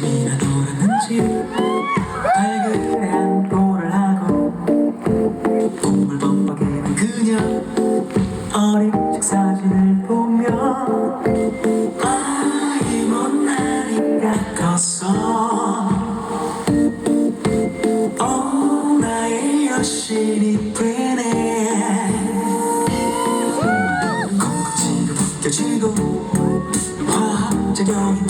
집이나 돌아는지 밝은 안보를 하고 꿈을 벅벅이는 그녀 어린 책 사진을 보며 아이 못난이 같았어. 어, 나의 여신이 되네. 꿈꿈치도 느껴지고 화학적인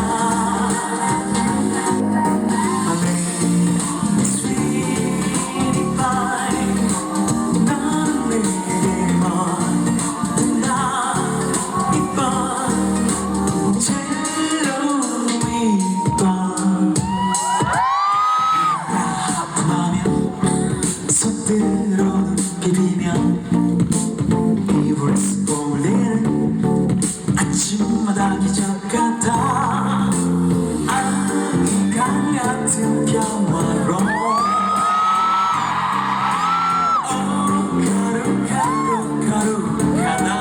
다 기적 같아 안간 같은 평화로. 가룩하고 가룩하다.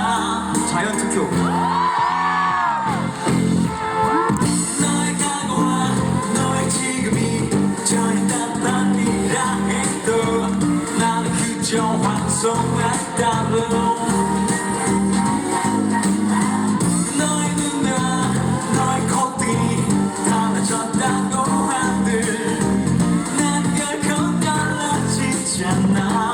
now.